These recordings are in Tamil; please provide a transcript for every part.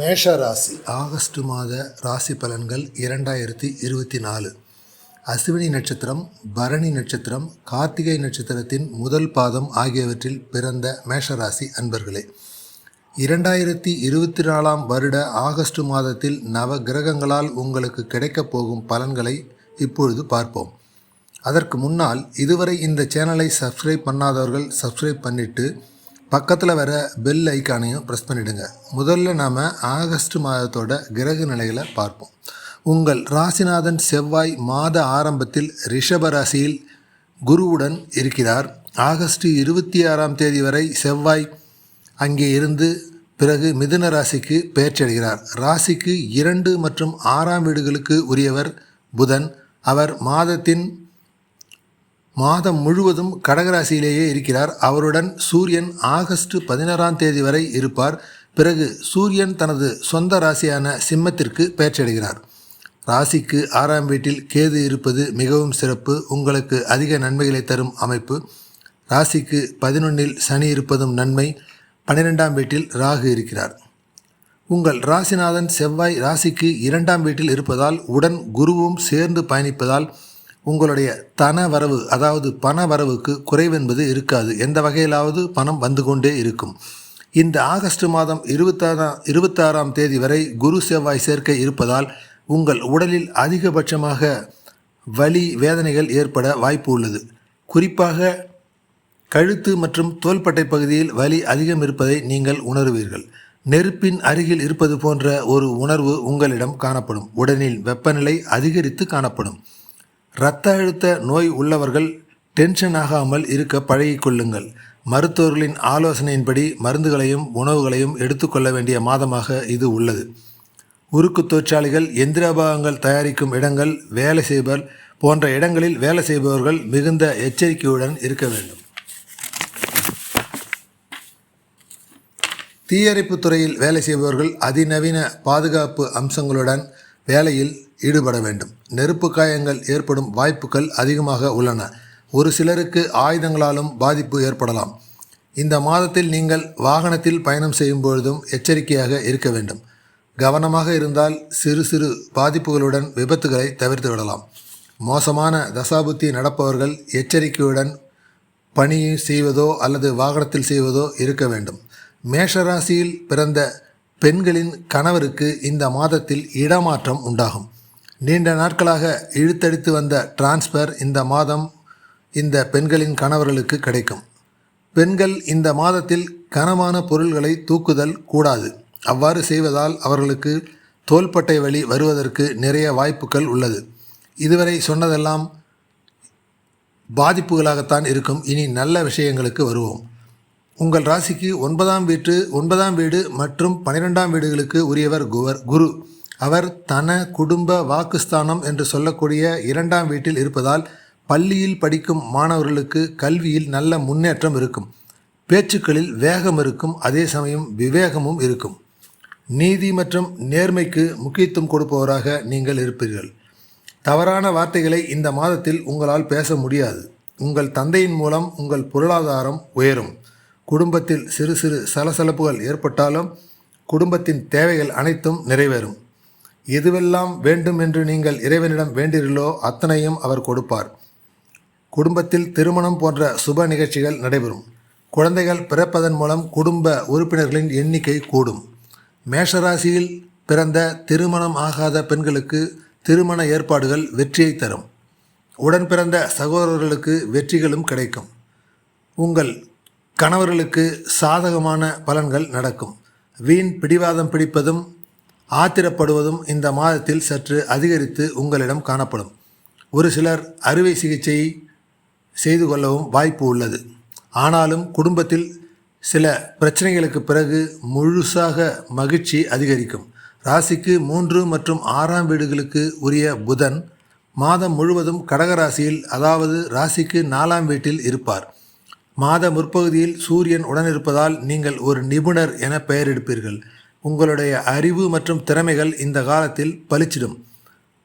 மேஷ ராசி ஆகஸ்ட் மாத ராசி பலன்கள் இரண்டாயிரத்தி இருபத்தி நாலு. அஸ்வினி நட்சத்திரம் பரணி நட்சத்திரம் கார்த்திகை நட்சத்திரத்தின் முதல் பாதம் ஆகியவற்றில் பிறந்த மேஷராசி அன்பர்களே. இரண்டாயிரத்தி இருபத்தி நாலாம் வருட ஆகஸ்ட் மாதத்தில் நவ கிரகங்களால் உங்களுக்கு கிடைக்கப் போகும் பலன்களை இப்பொழுது பார்ப்போம். அதற்கு முன்னால் இதுவரை இந்த சேனலை சப்ஸ்கிரைப் பண்ணாதவர்கள் சப்ஸ்கிரைப் பண்ணிவிட்டு பக்கத்தில் வர பெல் ஐக்கானையும் ப்ரெஸ் பண்ணிவிடுங்க முதல்ல நாம் ஆகஸ்ட் மாதத்தோட கிரக நிலைகளை பார்ப்போம். உங்கள் ராசிநாதன் செவ்வாய் மாத ஆரம்பத்தில் ரிஷப ராசியில் குருவுடன் இருக்கிறார். ஆகஸ்ட் இருபத்தி ஆறாம் தேதி வரை செவ்வாய் அங்கே இருந்து பிறகு மிதுன ராசிக்கு பெயர்ச்சடைகிறார் ராசிக்கு இரண்டு மற்றும் ஆறாம் வீடுகளுக்கு உரியவர் புதன். அவர் மாதத்தின் மாதம் முழுவதும் கடகராசியிலேயே இருக்கிறார். அவருடன் சூரியன் ஆகஸ்ட் பதினாறாம் தேதி வரை இருப்பார். பிறகு சூரியன் தனது சொந்த ராசியான சிம்மத்திற்கு பெயர்ச்சடைகிறார் ராசிக்கு ஆறாம் வீட்டில் கேது இருப்பது மிகவும் சிறப்பு. உங்களுக்கு அதிக நன்மைகளை தரும் அமைப்பு. ராசிக்கு பதினொன்னில் சனி இருப்பதும் நன்மை. பன்னிரெண்டாம் வீட்டில் ராகு இருக்கிறார். உங்கள் ராசிநாதன் செவ்வாய் ராசிக்கு இரண்டாம் வீட்டில் இருப்பதால் உடன் குருவும் சேர்ந்து பயணிப்பதால் உங்களுடைய தன வரவு அதாவது பண வரவுக்கு குறைவென்பது இருக்காது. எந்த வகையிலாவது பணம் வந்து கொண்டே இருக்கும். இந்த ஆகஸ்ட் மாதம் இருபத்தாறாம் இருபத்தாறாம் தேதி வரை குரு செவ்வாய் சேர்க்கை இருப்பதால் உங்கள் உடலில் அதிகபட்சமாக வலி வேதனைகள் ஏற்பட வாய்ப்பு உள்ளது. குறிப்பாக கழுத்து மற்றும் தோள்பட்டை பகுதியில் வலி அதிகம் இருப்பதை நீங்கள் உணருவீர்கள். நெருப்பின் அருகில் இருப்பது போன்ற ஒரு உணர்வு உங்களிடம் காணப்படும். உடலில் வெப்பநிலை அதிகரித்து காணப்படும். இரத்த அழுத்த நோய் உள்ளவர்கள் டென்ஷன் ஆகாமல் இருக்க பழகிக்கொள்ளுங்கள். மருத்துவர்களின் ஆலோசனையின்படி மருந்துகளையும் உணவுகளையும் எடுத்துக்கொள்ள வேண்டிய மாதமாக இது உள்ளது. உருக்கு தொழிற்சாலைகள் எந்திரபாகங்கள் தயாரிக்கும் இடங்கள் வேலை செய்பவர் போன்ற இடங்களில் வேலை செய்பவர்கள் மிகுந்த எச்சரிக்கையுடன் இருக்க வேண்டும். தீயணைப்பு துறையில் வேலை செய்பவர்கள் அதிநவீன பாதுகாப்பு அம்சங்களுடன் வேலையில் ஈடுபட வேண்டும். நெருப்பு காயங்கள் ஏற்படும் வாய்ப்புகள் அதிகமாக உள்ளன. ஒரு சிலருக்கு ஆயுதங்களாலும் பாதிப்பு ஏற்படலாம். இந்த மாதத்தில் நீங்கள் வாகனத்தில் பயணம் செய்யும் பொழுதும் எச்சரிக்கையாக இருக்க வேண்டும். கவனமாக இருந்தால் சிறு சிறு பாதிப்புகளுடன் விபத்துகளை தவிர்த்து விடலாம். மோசமான தசாபுத்தி நடப்பவர்கள் எச்சரிக்கையுடன் பணி செய்வதோ அல்லது வாகனத்தில் செய்வதோ இருக்க வேண்டும். மேஷராசியில் பிறந்த பெண்களின் கணவருக்கு இந்த மாதத்தில் இடமாற்றம் உண்டாகும். நீண்ட நாட்களாக இழுத்தடித்து வந்த டிரான்ஸ்ஃபர் இந்த மாதம் இந்த பெண்களின் கணவர்களுக்கு கிடைக்கும். பெண்கள் இந்த மாதத்தில் கனமான பொருள்களை தூக்குதல் கூடாது. அவ்வாறு செய்வதால் அவர்களுக்கு தோள்பட்டை வழி வருவதற்கு நிறைய வாய்ப்புகள் உள்ளது. இதுவரை சொன்னதெல்லாம் பாதிப்புகளாகத்தான் இருக்கும். இனி நல்ல விஷயங்களுக்கு வருவோம். உங்கள் ராசிக்கு ஒன்பதாம் வீட்டு ஒன்பதாம் வீடு மற்றும் பன்னிரெண்டாம் வீடுகளுக்கு உரியவர் குவர் குரு. அவர் தன குடும்ப வாக்குஸ்தானம் என்று சொல்லக்கூடிய இரண்டாம் வீட்டில் இருப்பதால் பள்ளியில் படிக்கும் மாணவர்களுக்கு கல்வியில் நல்ல முன்னேற்றம் இருக்கும். பேச்சுக்களில் வேகம் இருக்கும். அதே சமயம் விவேகமும் இருக்கும். நீதி மற்றும் நேர்மைக்கு முக்கியத்துவம் கொடுப்பவராக நீங்கள் இருப்பீர்கள். தவறான வார்த்தைகளை இந்த மாதத்தில் உங்களால் பேச முடியாது. உங்கள் தந்தையின் மூலம் உங்கள் பொருளாதாரம் உயரும். குடும்பத்தில் சிறு சிறு சலசலப்புகள் ஏற்பட்டாலும் குடும்பத்தின் தேவைகள் அனைத்தும் நிறைவேறும். எதுவெல்லாம் வேண்டும் என்று நீங்கள் இறைவனிடம் வேண்டீர்களோ அத்தனையும் அவர் கொடுப்பார். குடும்பத்தில் திருமணம் போன்ற சுப நிகழ்ச்சிகள் நடைபெறும். குழந்தைகள் பிறப்பதன் மூலம் குடும்ப உறுப்பினர்களின் எண்ணிக்கை கூடும். மேஷராசியில் பிறந்த திருமணம் ஆகாத பெண்களுக்கு திருமண ஏற்பாடுகள் வெற்றியை தரும். உடன் பிறந்த சகோதரர்களுக்கு வெற்றிகளும் கிடைக்கும். உங்கள் கணவர்களுக்கு சாதகமான பலன்கள் நடக்கும். வீண் பிடிவாதம் பிடிப்பதும் ஆத்திரப்படுவதும் இந்த மாதத்தில் சற்று அதிகரித்து உங்களிடம் காணப்படும். ஒரு சிலர் அறுவை சிகிச்சை செய்து கொள்ளவும் வாய்ப்பு உள்ளது. ஆனாலும் குடும்பத்தில் சில பிரச்சனைகளுக்கு பிறகு முழுசாக மகிழ்ச்சி அதிகரிக்கும். ராசிக்கு மூன்று மற்றும் ஆறாம் வீடுகளுக்கு உரிய புதன் மாதம் முழுவதும் கடகராசியில் அதாவது ராசிக்கு நாலாம் வீட்டில் இருப்பார். மாத முற்பகுதியில் சூரியன் உடனிருப்பதால் நீங்கள் ஒரு நிபுணர் என பெயரெடுப்பீர்கள். உங்களுடைய அறிவு மற்றும் திறமைகள் இந்த காலத்தில் பளிச்சிடும்.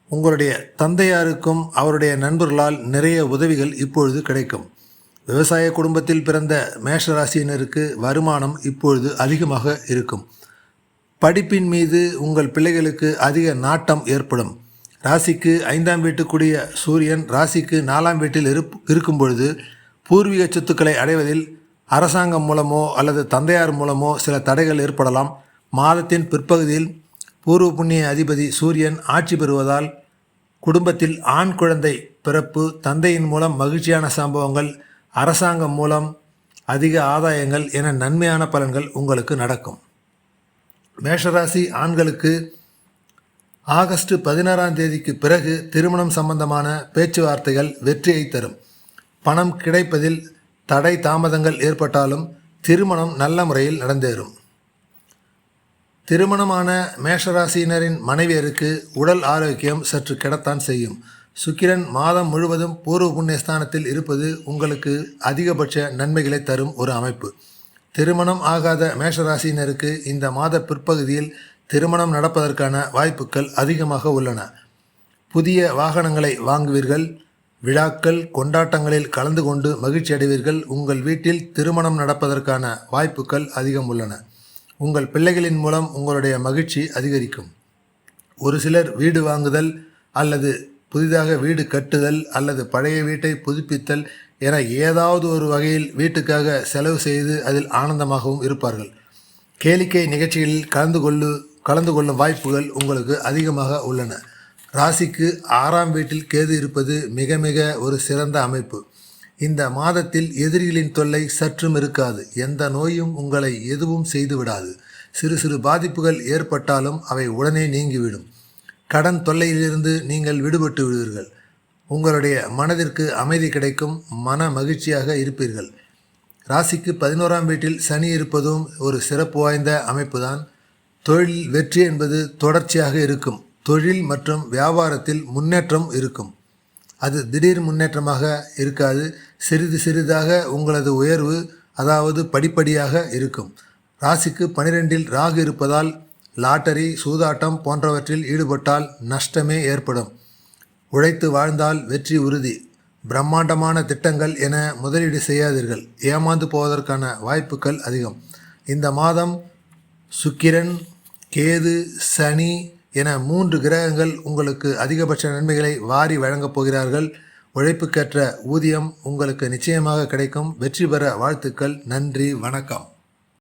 உங்களுடைய தந்தையாருக்கும் அவருடைய நண்பர்களால் நிறைய உதவிகள் இப்பொழுது கிடைக்கும். விவசாய குடும்பத்தில் பிறந்த மேஷராசியினருக்கு வருமானம் இப்பொழுது அதிகமாக இருக்கும். படிப்பின் மீது உங்கள் பிள்ளைகளுக்கு அதிக நாட்டம் ஏற்படும். ராசிக்கு ஐந்தாம் வீட்டுக்குரிய சூரியன் ராசிக்கு நாலாம் வீட்டில் இருப் இருக்கும் பொழுது பூர்வீக சொத்துக்களை அடைவதில் அரசாங்கம் மூலமோ அல்லது தந்தையார் மூலமோ சில தடைகள் ஏற்படலாம். மாதத்தின் பிற்பகுதியில் பூர்வ புண்ணிய அதிபதி சூரியன் ஆட்சி பெறுவதால் குடும்பத்தில் ஆண் குழந்தை பிறப்பு தந்தையின் மூலம் மகிழ்ச்சியான சம்பவங்கள் அரசாங்கம் மூலம் அதிக ஆதாயங்கள் என நன்மையான பலன்கள் உங்களுக்கு நடக்கும். மேஷராசி ஆண்களுக்கு ஆகஸ்ட் பதினாறாம் தேதிக்கு பிறகு திருமணம் சம்பந்தமான பேச்சுவார்த்தைகள் வெற்றியை தரும். பணம் கிடைப்பதில் தடை தாமதங்கள் ஏற்பட்டாலும் திருமணம் நல்ல முறையில் நடந்தேறும். திருமணமான மேஷராசியினரின் மனைவியருக்கு உடல் ஆரோக்கியம் சற்று கெடத்தான் செய்யும். சுக்கிரன் மாதம் முழுவதும் பூர்வ புண்ணியஸ்தானத்தில் இருப்பது உங்களுக்கு அதிகபட்ச நன்மைகளை தரும் ஒரு அமைப்பு. திருமணம் ஆகாத மேஷராசியினருக்கு இந்த மாத பிற்பகுதியில் திருமணம் நடப்பதற்கான வாய்ப்புகள் அதிகமாக உள்ளன. புதிய வாகனங்களை வாங்குவீர்கள் விழாக்கள் கொண்டாட்டங்களில் கலந்து கொண்டு மகிழ்ச்சி அடைவீர்கள் உங்கள் வீட்டில் திருமணம் நடப்பதற்கான வாய்ப்புகள் அதிகம் உள்ளன. உங்கள் பிள்ளைகளின் மூலம் உங்களுடைய மகிழ்ச்சி அதிகரிக்கும். ஒரு சிலர் வீடு வாங்குதல் அல்லது புதிதாக வீடு கட்டுதல் அல்லது பழைய வீட்டை புதுப்பித்தல் என ஏதாவது ஒரு வகையில் வீட்டுக்காக செலவு செய்து அதில் ஆனந்தமாகவும் இருப்பார்கள். கேளிக்கை நிகழ்ச்சிகளில் கலந்து கொள்ளு கலந்து கொள்ளும் வாய்ப்புகள் உங்களுக்கு அதிகமாக உள்ளன. ராசிக்கு ஆறாம் வீட்டில் கேது இருப்பது மிக மிக ஒரு சிறந்த அமைப்பு. இந்த மாதத்தில் எதிரிகளின் தொல்லை சற்றும் இருக்காது. எந்த நோயும் உங்களை எதுவும் செய்துவிடாது. சிறு சிறு பாதிப்புகள் ஏற்பட்டாலும் அவை உடனே நீங்கிவிடும். கடன் தொல்லையிலிருந்து நீங்கள் விடுபட்டு விடுவீர்கள். உங்களுடைய மனதிற்கு அமைதி கிடைக்கும். மன மகிழ்ச்சியாக இருப்பீர்கள். ராசிக்கு பதினோராம் வீட்டில் சனி இருப்பதும் ஒரு சிறப்பு வாய்ந்த அமைப்பு தான் தொழில் வெற்றி என்பது தொடர்ச்சியாக இருக்கும். தொழில் மற்றும் வியாபாரத்தில் முன்னேற்றம் இருக்கும். அது திடீர் முன்னேற்றமாக இருக்காது. சிறிது சிறிதாக உங்களது உயர்வு அதாவது படிப்படியாக இருக்கும். ராசிக்கு பனிரெண்டில் ராகு இருப்பதால் லாட்டரி சூதாட்டம் போன்றவற்றில் ஈடுபட்டால் நஷ்டமே ஏற்படும். உழைத்து வாழ்ந்தால் வெற்றி உறுதி. பிரம்மாண்டமான திட்டங்கள் என முதலீடு செய்யாதீர்கள். ஏமாந்து போவதற்கான வாய்ப்புகள் அதிகம். இந்த மாதம் சுக்கிரன் கேது சனி என மூன்று கிரகங்கள் உங்களுக்கு அதிகபட்ச நன்மைகளை வாரி வழங்கப் போகிறார்கள். உழைப்புக்கேற்ற ஊதியம் உங்களுக்கு நிச்சயமாக கிடைக்கும். வெற்றி பெற வாழ்த்துக்கள். நன்றி. வணக்கம்.